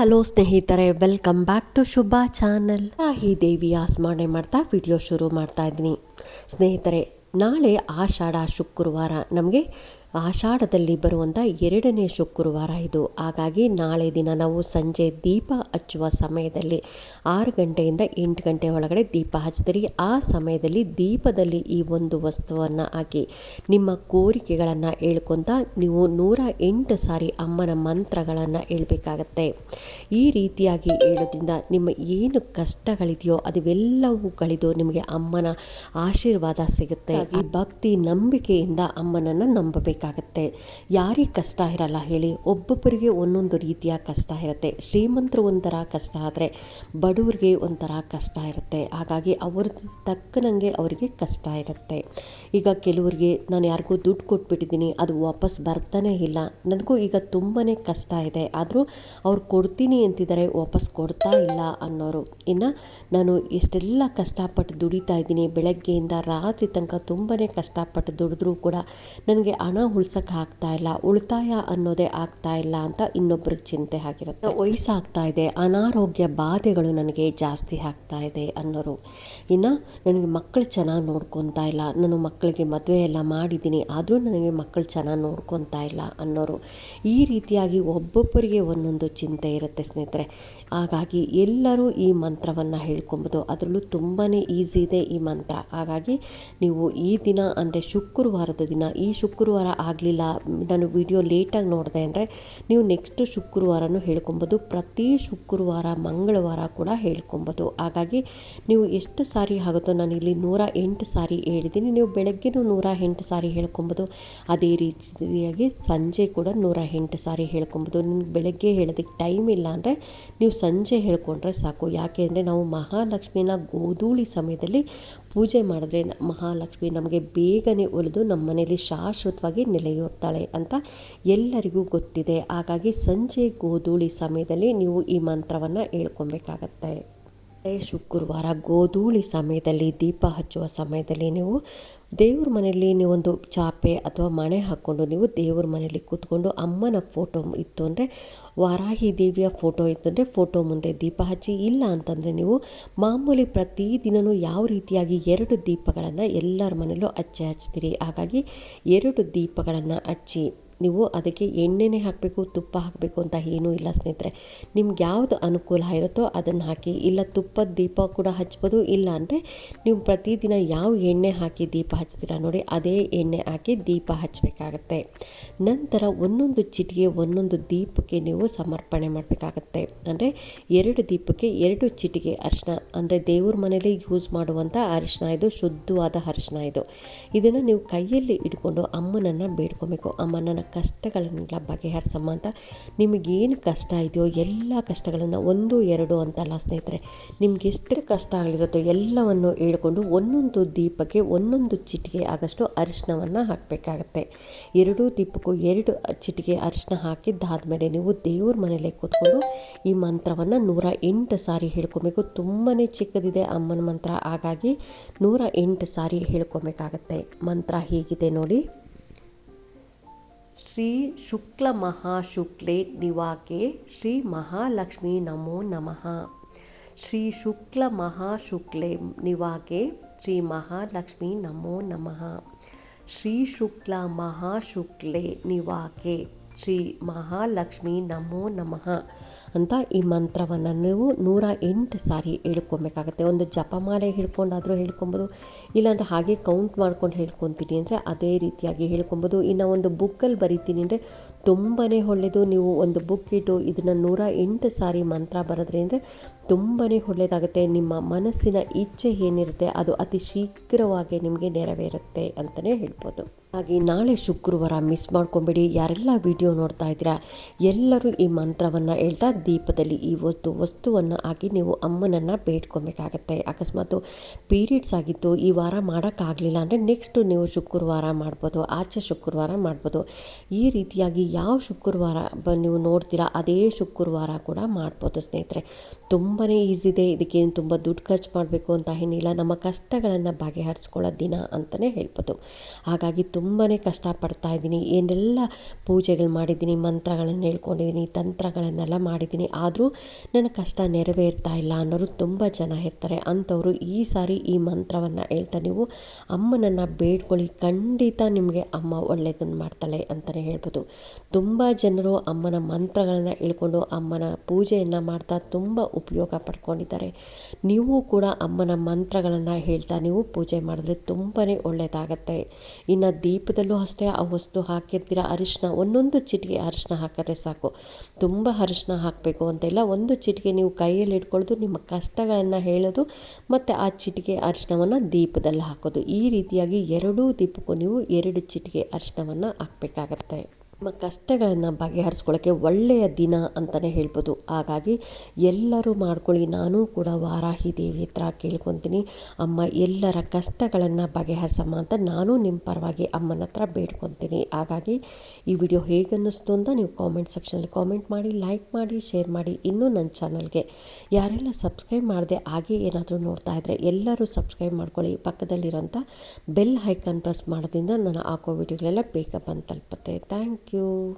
Hello ಸ್ನೇಹಿತರೆ welcome back to Shubha channel Rahi ದೇವಿ ಸ್ಮರಣೆ ಮಾಡ್ತಾ ವಿಡಿಯೋ ಶುರು ಮಾಡ್ತಾ ಇದ್ದೀನಿ. ಸ್ನೇಹಿತರೆ, ನಾಳೆ ಆಷಾಢ ಶುಕ್ರವಾರ ನಮಗೆ ಆಷಾಢದಲ್ಲಿ ಬರುವಂಥ ಎರಡನೇ ಶುಕ್ರವಾರ ಇದು. ಹಾಗಾಗಿ ನಾಳೆ ದಿನ ನಾವು ಸಂಜೆ ದೀಪ ಹಚ್ಚುವ ಸಮಯದಲ್ಲಿ ಆರು ಗಂಟೆಯಿಂದ ಎಂಟು ಗಂಟೆ ಒಳಗಡೆ ದೀಪ ಹಚ್ತೀರಿ. ಆ ಸಮಯದಲ್ಲಿ ದೀಪದಲ್ಲಿ ಈ ಒಂದು ವಸ್ತುವನ್ನು ಹಾಕಿ ನಿಮ್ಮ ಕೋರಿಕೆಗಳನ್ನು ಹೇಳ್ಕೊತ ನೀವು ನೂರ ಎಂಟು ಸಾರಿ ಅಮ್ಮನ ಮಂತ್ರಗಳನ್ನು ಹೇಳ್ಬೇಕಾಗತ್ತೆ. ಈ ರೀತಿಯಾಗಿ ಹೇಳೋದ್ರಿಂದ ನಿಮ್ಮ ಏನು ಕಷ್ಟಗಳಿದೆಯೋ ಅದೆಲ್ಲವೂ ಕಳೆದು ನಿಮಗೆ ಅಮ್ಮನ ಆಶೀರ್ವಾದ ಸಿಗುತ್ತೆ. ಈ ಭಕ್ತಿ ನಂಬಿಕೆಯಿಂದ ಅಮ್ಮನನ್ನು ನಂಬಬೇಕಾಗುತ್ತೆ ಯಾರಿಗೆ ಕಷ್ಟ ಇರಲ್ಲ ಹೇಳಿ, ಒಬ್ಬೊಬ್ಬರಿಗೆ ಒಂದೊಂದು ರೀತಿಯ ಕಷ್ಟ ಇರುತ್ತೆ. ಶ್ರೀಮಂತರು ಒಂಥರ ಕಷ್ಟ ಆದರೆ ಬಡವರಿಗೆ ಒಂಥರ ಕಷ್ಟ ಇರುತ್ತೆ. ಹಾಗಾಗಿ ಅವ್ರದ್ದು ತಕ್ಕನಂಗೆ ಅವರಿಗೆ ಕಷ್ಟ ಇರುತ್ತೆ. ಈಗ ಕೆಲವರಿಗೆ ನಾನು ಯಾರಿಗೂ ದುಡ್ಡು ಕೊಟ್ಬಿಟ್ಟಿದ್ದೀನಿ, ಅದು ವಾಪಸ್ ಬರ್ತಾನೆ ಇಲ್ಲ. ನನಗೂ ಈಗ ತುಂಬಾ ಕಷ್ಟ ಇದೆ. ಆದರೂ ಅವ್ರು ಕೊಡ್ತೀನಿ ಅಂತಿದ್ದಾರೆ, ವಾಪಸ್ ಕೊಡ್ತಾ ಇಲ್ಲ ಅನ್ನೋರು. ಇನ್ನು ನಾನು ಇಷ್ಟೆಲ್ಲ ಕಷ್ಟಪಟ್ಟು ದುಡಿತಾ ಇದ್ದೀನಿ, ಬೆಳಗ್ಗೆಯಿಂದ ರಾತ್ರಿ ತನಕ ತುಂಬಾ ಕಷ್ಟಪಟ್ಟು ದುಡಿದ್ರೂ ಕೂಡ ನನಗೆ ಹಣ ಉಳ್ಸೋಕ್ಕೆ ಆಗ್ತಾ ಇಲ್ಲ, ಉಳಿತಾಯ ಅನ್ನೋದೇ ಆಗ್ತಾ ಇಲ್ಲ ಅಂತ ಇನ್ನೊಬ್ರಿಗೆ ಚಿಂತೆ ಆಗಿರುತ್ತೆ. ವಯಸ್ಸಾಗ್ತಾ ಇದೆ, ಅನಾರೋಗ್ಯ ಬಾಧೆಗಳು ನನಗೆ ಜಾಸ್ತಿ ಆಗ್ತಾ ಇದೆ ಅನ್ನೋರು. ಇನ್ನು ನನಗೆ ಮಕ್ಕಳು ಚೆನ್ನಾಗಿ ನೋಡ್ಕೊತಾ ಇಲ್ಲ, ನಾನು ಮಕ್ಕಳಿಗೆ ಮದುವೆ ಎಲ್ಲ ಮಾಡಿದ್ದೀನಿ, ಆದರೂ ನನಗೆ ಮಕ್ಕಳು ಚೆನ್ನಾಗಿ ನೋಡ್ಕೊತಾ ಇಲ್ಲ ಅನ್ನೋರು. ಈ ರೀತಿಯಾಗಿ ಒಬ್ಬೊಬ್ಬರಿಗೆ ಒಂದೊಂದು ಚಿಂತೆ ಇರುತ್ತೆ ಸ್ನೇಹಿತರೆ. ಹಾಗಾಗಿ ಎಲ್ಲರೂ ಈ ಮಂತ್ರವನ್ನು ಹೇಳ್ಕೊಬೋದು. ಅದರಲ್ಲೂ ತುಂಬಾ ಈಸಿ ಇದೆ ಈ ಮಂತ್ರ. ಹಾಗಾಗಿ ನೀವು ಈ ದಿನ ಅಂದರೆ ಶುಕ್ರವಾರದ ದಿನ, ಈ ಶುಕ್ರವಾರ ಆಗಲಿಲ್ಲ. ನಾನು ವಿಡಿಯೋ ಲೇಟಾಗಿ ನೋಡಿದೆ ಅಂದರೆ ನೀವು ನೆಕ್ಸ್ಟ್ ಶುಕ್ರವಾರನೂ ಹೇಳ್ಕೊಬೋದು. ಪ್ರತಿ ಶುಕ್ರವಾರ, ಮಂಗಳವಾರ ಕೂಡ ಹೇಳ್ಕೊಬೋದು. ಹಾಗಾಗಿ ನೀವು ಎಷ್ಟು ಸಾರಿ ಆಗುತ್ತೋ ನಾನು ಇಲ್ಲಿ ನೂರ ಎಂಟು ಸಾರಿ ಹೇಳಿದ್ದೀನಿ. ನೀವು ಬೆಳಗ್ಗೆನೂ ನೂರ ಎಂಟು ಸಾರಿ ಹೇಳ್ಕೊಬೋದು. ಅದೇ ರೀತಿಯಾಗಿ ಸಂಜೆ ಕೂಡ ನೂರ ಎಂಟು ಸಾರಿ ಹೇಳ್ಕೊಬೋದು. ನಿಮ್ಗೆ ಬೆಳಗ್ಗೆ ಹೇಳೋದಕ್ಕೆ ಟೈಮ್ ಇಲ್ಲ ಅಂದರೆ ನೀವು ಸಂಜೆ ಹೇಳ್ಕೊಂಡ್ರೆ ಸಾಕು. ಯಾಕೆ ಅಂದರೆ ನಾವು ಮಹಾಲಕ್ಷ್ಮಿನ ಗೋಧೂಳಿ ಸಮಯದಲ್ಲಿ ಪೂಜೆ ಮಾಡಿದ್ರೆ ಮಹಾಲಕ್ಷ್ಮಿ ನಮಗೆ ಬೇಗನೆ ಒಲಿದು ನಮ್ಮ ಮನೆಯಲ್ಲಿ ಶಾಶ್ವತವಾಗಿ ನೆಲೆಯೂರ್ತಾಳೆ ಅಂತ ಎಲ್ಲರಿಗೂ ಗೊತ್ತಿದೆ. ಹಾಗಾಗಿ ಸಂಜೆ ಗೋಧೂಳಿ ಸಮಯದಲ್ಲಿ ನೀವು ಈ ಮಂತ್ರವನ್ನು ಹೇಳ್ಕೊಬೇಕಾಗತ್ತೆ. ಶುಕ್ರವಾರ ಗೋಧೂಳಿ ಸಮಯದಲ್ಲಿ, ದೀಪ ಹಚ್ಚುವ ಸಮಯದಲ್ಲಿ ನೀವು ದೇವ್ರ ಮನೆಯಲ್ಲಿ ನೀವೊಂದು ಚಾಪೆ ಅಥವಾ ಮಣೆ ಹಾಕ್ಕೊಂಡು ನೀವು ದೇವ್ರ ಮನೆಯಲ್ಲಿ ಕೂತ್ಕೊಂಡು ಅಮ್ಮನ ಫೋಟೋ ಇತ್ತು ಅಂದರೆ, ವಾರಾಹಿ ದೇವಿಯ ಫೋಟೋ ಇತ್ತು ಅಂದರೆ ಫೋಟೋ ಮುಂದೆ ದೀಪ ಹಚ್ಚಿ, ಇಲ್ಲ ಅಂತಂದರೆ ನೀವು ಮಾಮೂಲಿ ಪ್ರತಿದಿನವೂ ಯಾವ ರೀತಿಯಾಗಿ ಎರಡು ದೀಪಗಳನ್ನು ಎಲ್ಲರ ಮನೆಯಲ್ಲೂ ಹಚ್ಚಿ ಹಚ್ತೀರಿ? ಹಾಗಾಗಿ ಎರಡು ದೀಪಗಳನ್ನು ಹಚ್ಚಿ. ನೀವು ಅದಕ್ಕೆ ಎಣ್ಣೆನೇ ಹಾಕಬೇಕು, ತುಪ್ಪ ಹಾಕಬೇಕು ಅಂತ ಏನೂ ಇಲ್ಲ ಸ್ನೇಹಿತರೆ. ನಿಮ್ಗೆ ಯಾವುದು ಅನುಕೂಲ ಇರುತ್ತೋ ಅದನ್ನು ಹಾಕಿ, ಇಲ್ಲ ತುಪ್ಪದ ದೀಪ ಕೂಡ ಹಚ್ಬೋದು, ಇಲ್ಲ ಅಂದರೆ ನೀವು ಪ್ರತಿದಿನ ಯಾವ ಎಣ್ಣೆ ಹಾಕಿ ದೀಪ ಹಚ್ತೀರಾ ನೋಡಿ, ಅದೇ ಎಣ್ಣೆ ಹಾಕಿ ದೀಪ ಹಚ್ಚಬೇಕಾಗತ್ತೆ ನಂತರ ಒಂದೊಂದು ಚಿಟಿಗೆ, ಒಂದೊಂದು ದೀಪಕ್ಕೆ ನೀವು ಸಮರ್ಪಣೆ ಮಾಡಬೇಕಾಗತ್ತೆ. ಅಂದರೆ ಎರಡು ದೀಪಕ್ಕೆ ಎರಡು ಚಿಟಿಗೆ ಅರಿಶಿನ, ಅಂದರೆ ದೇವ್ರ ಮನೇಲಿ ಯೂಸ್ ಮಾಡುವಂಥ ಅರಿಶಿನ ಇದು, ಶುದ್ಧವಾದ ಅರಿಶಿನ ಇದು. ಇದನ್ನು ನೀವು ಕೈಯಲ್ಲಿ ಇಟ್ಕೊಂಡು ಅಮ್ಮನನ್ನು ಬೇಡ್ಕೊಬೇಕು. ಅಮ್ಮ ನನ್ನ ಕಷ್ಟಗಳನ್ನೆಲ್ಲ ಬಗೆಹರಿಸಮ್ಮ ಅಂತ ನಿಮಗೇನು ಕಷ್ಟ ಇದೆಯೋ ಎಲ್ಲ ಕಷ್ಟಗಳನ್ನು ಒಂದು, ಎರಡು ಅಂತಲ್ಲ ಸ್ನೇಹಿತರೆ, ನಿಮ್ಗೆ ಎಷ್ಟು ಕಷ್ಟಗಳಿರುತ್ತೋ ಎಲ್ಲವನ್ನು ಹೇಳ್ಕೊಂಡು ಒಂದೊಂದು ದೀಪಕ್ಕೆ ಒಂದೊಂದು ಚಿಟಿಕೆ ಆಗಷ್ಟು ಅರಿಶಿನವನ್ನು ಹಾಕಬೇಕಾಗತ್ತೆ. ಎರಡೂ ದೀಪಕ್ಕೂ ಎರಡು ಚಿಟಿಕೆ ಅರಿಶಿನ ಹಾಕಿದ್ದಾದಮೇಲೆ ನೀವು ದೇವ್ರ ಮನೇಲೆ ಕೂತ್ಕೊಂಡು ಈ ಮಂತ್ರವನ್ನು ನೂರ ಎಂಟು ಸಾರಿ ಹೇಳ್ಕೊಬೇಕು. ತುಂಬಾ ಚಿಕ್ಕದಿದೆ ಅಮ್ಮನ ಮಂತ್ರ, ಹಾಗಾಗಿ ನೂರ ಎಂಟು ಸಾರಿ ಹೇಳ್ಕೊಬೇಕಾಗತ್ತೆ. ಮಂತ್ರ ಹೀಗಿದೆ ನೋಡಿ. ಶ್ರೀ ಶುಕ್ಲ ಮಹಾಶುಕ್ಲೆ ನಿವಾಕೆ ಶ್ರೀ ಮಹಾಲಕ್ಷ್ಮಿ ನಮೋ ನಮಃ ಶ್ರೀ ಶುಕ್ಲ ಮಹಾಶುಕ್ಲೆ ನಿವಾಕೆ ಶ್ರೀ ಮಹಾಲಕ್ಷ್ಮಿ ನಮೋ ನಮಃ ಅಂತ ಈ ಮಂತ್ರವನ್ನು ನೀವು ನೂರ ಎಂಟು ಸಾರಿ ಹೇಳ್ಕೊಬೇಕಾಗತ್ತೆ. ಒಂದು ಜಪಮಾಲೆ ಹೇಳ್ಕೊಂಡಾದರೂ ಹೇಳ್ಕೊಬೋದು, ಇಲ್ಲಾಂದರೆ ಹಾಗೆ ಕೌಂಟ್ ಮಾಡ್ಕೊಂಡು ಹೇಳ್ಕೊತೀನಿ ಅಂದರೆ ಅದೇ ರೀತಿಯಾಗಿ ಹೇಳ್ಕೊಬೋದು. ಇನ್ನು ಒಂದು ಬುಕ್ಕಲ್ಲಿ ಬರಿತೀನಿ ಅಂದರೆ ತುಂಬಾ ಒಳ್ಳೆಯದು ನೀವು ಒಂದು ಬುಕ್ ಇಟ್ಟು ಇದನ್ನು ನೂರ ಎಂಟು ಸಾರಿ ಮಂತ್ರ ಬರೆದ್ರೆ ಅಂದರೆ ತುಂಬಾ ಒಳ್ಳೆಯದಾಗುತ್ತೆ ನಿಮ್ಮ ಮನಸ್ಸಿನ ಇಚ್ಛೆ ಏನಿರುತ್ತೆ ಅದು ಅತಿ ಶೀಘ್ರವಾಗಿ ನಿಮಗೆ ನೆರವೇರುತ್ತೆ ಅಂತಲೇ ಹೇಳ್ಬೋದು. ಹಾಗೆ ನಾಳೆ ಶುಕ್ರವಾರ ಮಿಸ್ ಮಾಡ್ಕೊಬೇಡಿ. ಯಾರೆಲ್ಲ ವಿಡಿಯೋ ನೋಡ್ತಾ ಇದ್ದೀರಾ, ಎಲ್ಲರೂ ಈ ಮಂತ್ರವನ್ನು ಹೇಳ್ತಾ ದೀಪದಲ್ಲಿ ಈ ವಸ್ತು, ವಸ್ತುವನ್ನು ಹಾಕಿ ನೀವು ಅಮ್ಮನನ್ನು ಬೇಡ್ಕೊಬೇಕಾಗತ್ತೆ. ಅಕಸ್ಮಾತ್ ಪೀರಿಯಡ್ಸ್ ಆಗಿತ್ತು, ಈ ವಾರ ಮಾಡೋಕ್ಕಾಗಲಿಲ್ಲ ಅಂದರೆ ನೆಕ್ಸ್ಟು ನೀವು ಶುಕ್ರವಾರ ಮಾಡ್ಬೋದು, ಆಚೆ ಶುಕ್ರವಾರ ಮಾಡ್ಬೋದು. ಈ ರೀತಿಯಾಗಿ ಯಾವ ಶುಕ್ರವಾರ ನೀವು ನೋಡ್ತೀರಾ, ಅದೇ ಶುಕ್ರವಾರ ಕೂಡ ಮಾಡ್ಬೋದು ಸ್ನೇಹಿತರೆ. ತುಂಬಾ ಈಸಿ ಇದೆ, ಇದಕ್ಕೇನು ತುಂಬ ದುಡ್ಡು ಖರ್ಚು ಮಾಡಬೇಕು ಅಂತ ಏನಿಲ್ಲ. ನಮ್ಮ ಕಷ್ಟಗಳನ್ನು ಬಗೆಹರಿಸ್ಕೊಳ್ಳೋ ದಿನ ಅಂತಲೇ ಹೇಳ್ಬೋದು. ಹಾಗಾಗಿ ತುಂಬಾ ಕಷ್ಟಪಡ್ತಾ ಇದ್ದೀನಿ. ಏನೆಲ್ಲ ಪೂಜೆಗಳು ಮಾಡಿದ್ದೀನಿ, ಮಂತ್ರಗಳನ್ನು ಹೇಳ್ಕೊಂಡಿದ್ದೀನಿ, ತಂತ್ರಗಳನ್ನೆಲ್ಲ ಮಾಡಿದ್ದೀನಿ, ಆದರೂ ನನ್ನ ಕಷ್ಟ ನೆರವೇರ್ತಾ ಇಲ್ಲ ಅನ್ನೋರು ತುಂಬ ಜನ ಇರ್ತಾರೆ. ಅಂಥವರು ಈ ಸಾರಿ ಈ ಮಂತ್ರವನ್ನು ಹೇಳ್ತಾ, ನೀವು ಅಮ್ಮನನ್ನು ಬೇಡ್ಕೊಳ್ಳಿ, ಖಂಡಿತ ನಿಮಗೆ ಅಮ್ಮ ಒಳ್ಳೆಯದನ್ನು ಮಾಡ್ತಾಳೆ ಅಂತಲೇ ಹೇಳ್ಬೋದು. ತುಂಬ ಜನರು ಅಮ್ಮನ ಮಂತ್ರಗಳನ್ನು ಹೇಳ್ಕೊಂಡು ಅಮ್ಮನ ಪೂಜೆಯನ್ನು ಮಾಡ್ತಾ ತುಂಬ ಉಪಯೋಗ ಪಡ್ಕೊಂಡಿದ್ದಾರೆ. ನೀವು ಕೂಡ ಅಮ್ಮನ ಮಂತ್ರಗಳನ್ನು ಹೇಳ್ತಾ, ನೀವು ಪೂಜೆ ಮಾಡಿದ್ರೆ ತುಂಬಾ ಒಳ್ಳೆಯದಾಗತ್ತೆ ಇನ್ನು ದೀಪದಲ್ಲೂ ಅಷ್ಟೇ ಆ ವಸ್ತು ಹಾಕಿರ್ತೀರ? ಅರಿಶಿನ ಒಂದೊಂದು ಚಿಟಿಕೆ ಅರಿಶಿನ ಹಾಕಿದ್ರೆ ಸಾಕು. ತುಂಬ ಅರಿಶಿನ ಹಾಕಬೇಕು ಅಂತೆಲ್ಲ ಒಂದು ಚಿಟಿಕೆ ನೀವು ಕೈಯಲ್ಲಿ ಇಟ್ಕೊಳ್ಳೋದು ನಿಮ್ಮ ಕಷ್ಟಗಳನ್ನು ಹೇಳೋದು ಮತ್ತು ಆ ಚಿಟಿಕೆ ಅರಿಶಿನವನ್ನು ದೀಪದಲ್ಲಿ ಹಾಕೋದು. ಈ ರೀತಿಯಾಗಿ ಎರಡೂ ದೀಪಕ್ಕೂ ನೀವು ಎರಡು ಚಿಟಿಕೆ ಅರಿಶಿನವನ್ನು ಹಾಕಬೇಕಾಗತ್ತೆ. ನಿಮ್ಮ ಕಷ್ಟಗಳನ್ನು ಬಗೆಹರಿಸ್ಕೊಳ್ಳೋಕ್ಕೆ ಒಳ್ಳೆಯ ದಿನ ಅಂತಲೇ ಹೇಳ್ಬೋದು. ಹಾಗಾಗಿ ಎಲ್ಲರೂ ಮಾಡ್ಕೊಳ್ಳಿ. ನಾನು ಕೂಡ ವಾರಾಹಿ ದೇವಿ ಹತ್ರ ಕೇಳ್ಕೊತೀನಿ. ಅಮ್ಮ, ಎಲ್ಲರ ಕಷ್ಟಗಳನ್ನು ಬಗೆಹರಿಸಮ್ಮ ಅಂತ ನಾನು ನಿಮ್ಮ ಪರವಾಗಿ ಅಮ್ಮನ ಹತ್ರ ಬೇಡ್ಕೊತೀನಿ. ಹಾಗಾಗಿ ಈ ವಿಡಿಯೋ ಹೇಗೆ ಅನ್ನಿಸ್ತು ಅಂತ ನೀವು ಕಾಮೆಂಟ್ ಸೆಕ್ಷನಲ್ಲಿ ಕಾಮೆಂಟ್ ಮಾಡಿ ಲೈಕ್ ಮಾಡಿ ಶೇರ್ ಮಾಡಿ. ಇನ್ನೂ ನನ್ನ ಚಾನಲ್ಗೆ ಯಾರೆಲ್ಲ ಸಬ್ಸ್ಕ್ರೈಬ್ ಮಾಡದೆ ಹಾಗೆ ಏನಾದರೂ ನೋಡ್ತಾ ಇದ್ದರೆ ಎಲ್ಲರೂ ಸಬ್ಸ್ಕ್ರೈಬ್ ಮಾಡ್ಕೊಳ್ಳಿ. ಪಕ್ಕದಲ್ಲಿರೋಂಥ ಬೆಲ್ ಹೈಕನ್ ಪ್ರೆಸ್ ಮಾಡೋದ್ರಿಂದ ನಾನು ಹಾಕೋ ವಿಡಿಯೋಗಳೆಲ್ಲ ಬೇಗ ಬಂದು ತಲುಪುತ್ತೆ. Thank you 就